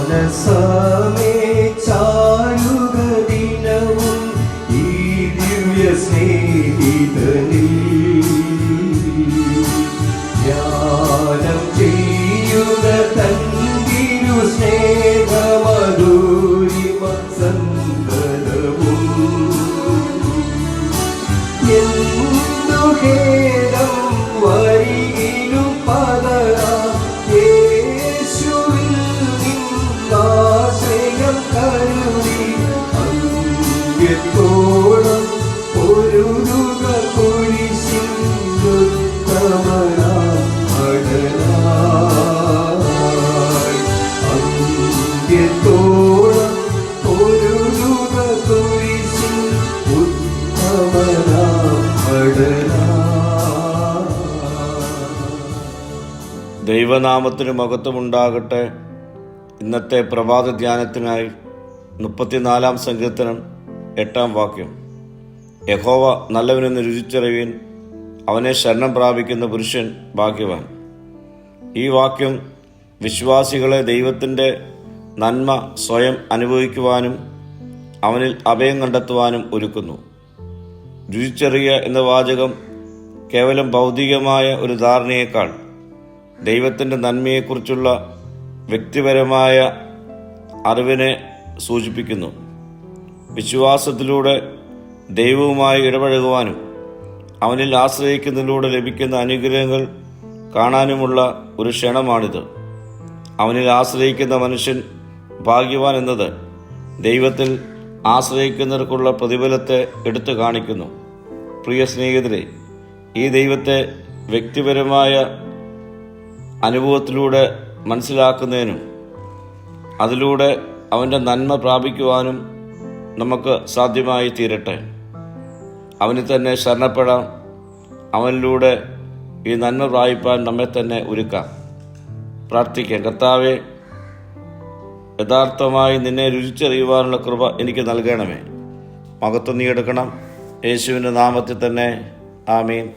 മാനസമേ ചാരുക ദിനവും ഈ ദിവ്യ സ്നേഹിതനിൽ ധ്യാനം ചെയ്യുക തന്തിരു സ്നേഹമധൂരിമ സന്തതവും എന്തു ഖേദം ദൈവനാമത്തിന് മഹത്വമുണ്ടാകട്ടെ. ഇന്നത്തെ പ്രഭാത ധ്യാനത്തിനായി മുപ്പത്തിനാലാം സങ്കീർത്തനം എട്ടാം വാക്യം. യഹോവ നല്ലവനെന്ന് രുചിച്ചറിവീൻ അവനെ ശരണം പ്രാപിക്കുന്ന പുരുഷൻ ഭാഗ്യവാൻ. ഈ വാക്യം വിശ്വാസികളെ ദൈവത്തിന്റെ നന്മ സ്വയം അനുഭവിക്കുവാനും അവനിൽ അഭയം കണ്ടെത്തുവാനും ഒരുക്കുന്നു. രുചിച്ചെറിയ എന്ന വാചകം കേവലം ഭൗതികമായ ഒരു ധാരണയേക്കാൾ ദൈവത്തിന്റെ നന്മയെക്കുറിച്ചുള്ള വ്യക്തിപരമായ അറിവിനെ സൂചിപ്പിക്കുന്നു. വിശ്വാസത്തിലൂടെ ദൈവവുമായി ഇടപഴകുവാനും അവനിൽ ആശ്രയിക്കുന്നതിലൂടെ ലഭിക്കുന്ന അനുഗ്രഹങ്ങൾ കാണാനുമുള്ള ഒരു ക്ഷണമാണിത്. അവനിൽ ആശ്രയിക്കുന്ന മനുഷ്യൻ ഭാഗ്യവാൻ എന്നത് ദൈവത്തിൽ ആശ്രയിക്കുന്നവർക്കുള്ള പ്രതിഫലത്തെ എടുത്തു കാണിക്കുന്നു. പ്രിയ സ്നേഹിതരെ ഈ ദൈവത്തെ വ്യക്തിപരമായ അനുഭവത്തിലൂടെ മനസ്സിലാക്കുന്നതിനും അതിലൂടെ അവന്റെ നന്മ പ്രാപിക്കുവാനും നമുക്ക് സാധ്യമായി തീരട്ടെ. അവന് തന്നെ ശരണപ്പെടാം. അവനിലൂടെ ഈ നന്മ പ്രാപിപ്പാൻ നമ്മെ തന്നെ ഒരുക്കാം. പ്രാർത്ഥിക്കാം. കർത്താവെ യഥാർത്ഥമായി നിന്നെ രുചിച്ചറിയുവാനുള്ള കൃപ എനിക്ക് നൽകണമേ. മഹത്വം നീ എടുക്കണം. യേശുവിന്റെ നാമത്തിൽ തന്നെ. ആമീൻ.